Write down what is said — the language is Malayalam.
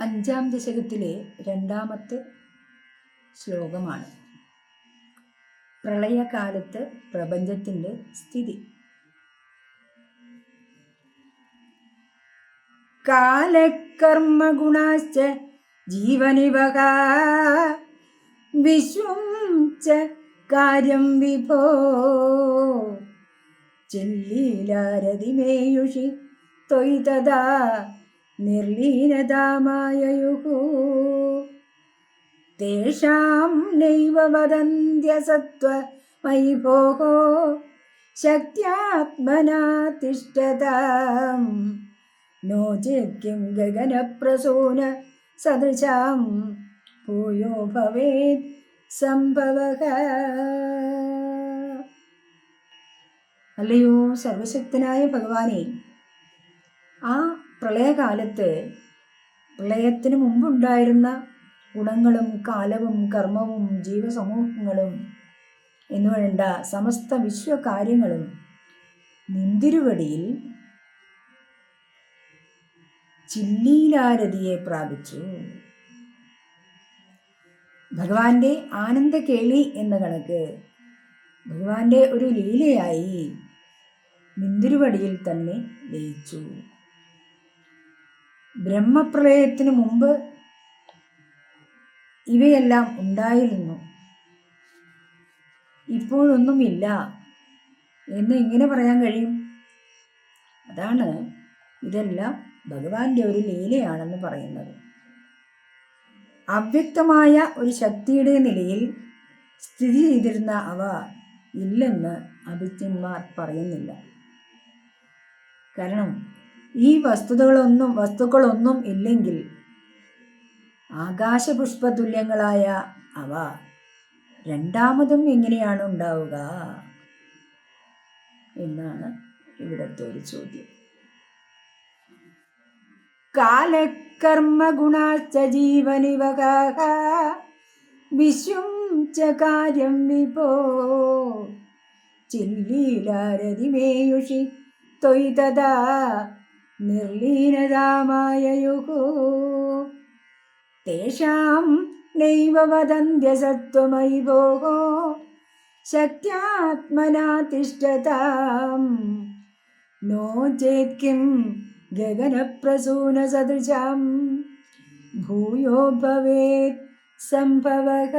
അഞ്ചാം ദശകത്തിലെ രണ്ടാമത്തെ ശ്ലോകമാണ്. പ്രളയകാലത്ത് പ്രപഞ്ചത്തിന്റെ സ്ഥിതി. കാലകർമ്മഗുണാശ്ച ജീവനിവക വിശ്വം ച കാര്യം വിഭോ ചെല്ലീലാരതിമേയുഷി ത്വയി निर्लीनदामाययुः तेषां नैव वदन्त्यसत्त्वमयि भोः शक्त्यात्मना तिष्ठताम् नो चेत् किं गगनप्रसून सदृशां भूयो भवेत् സംഭവക അല്ലയോ സർവശക്തനായ ഭഗവാനെ പ്രളയകാലത്ത് പ്രളയത്തിന് മുമ്പുണ്ടായിരുന്ന ഗുണങ്ങളും കാലവും കർമ്മവും ജീവസമൂഹങ്ങളും എന്നുവേണ്ട സമസ്ത വിശ്വകാര്യങ്ങളും നിന്തിരുവടിയിൽ ചില്ലീലാരതിയെ പ്രാപിച്ചു. ഭഗവാന്റെ ആനന്ദ കേളി എന്ന കണക്ക് ഭഗവാന്റെ ഒരു ലീലയായി നിന്തിരുവടിയിൽ തന്നെ ലയിച്ചു. ബ്രഹ്മപ്രളയത്തിനു മുമ്പ് ഇവയെല്ലാം ഉണ്ടായിരുന്നു. ഇപ്പോഴൊന്നുമില്ല എന്ന് എങ്ങനെ പറയാൻ കഴിയും? അതാണ് ഇതെല്ലാം ഭഗവാന്റെ ഒരു ലീലയാണെന്ന് പറയുന്നത്. അവ്യക്തമായ ഒരു ശക്തിയുടെ നിലയിൽ സ്ഥിതി ചെയ്തിരുന്ന അവ ഇല്ലെന്ന് അഭിജ്ഞന്മാർ പറയുന്നില്ല. കാരണം ഈ വസ്തുതകളൊന്നും വസ്തുക്കളൊന്നും ഇല്ലെങ്കിൽ ആകാശപുഷ്പതുല്യങ്ങളായ അവ രണ്ടാമതും എങ്ങനെയാണ് ഉണ്ടാവുക എന്നാണ് ഇവിടുത്തെ ഒരു ചോദ്യം. കാലകർമ്മഗുണാശ്ച ജീവനിവക വിശ്വം കാര്യം വിഭോ ചില്ലീലാരതിമേയുഷി നിർലീനതാമായയുः तेषां नैव वदन्त्यसत्त्वमयि भोः शक्त्यात्मना तिष्ठताम् नो चेत् किं गगनप्रसूनसदृशां भूयो भवेत् सम्भवः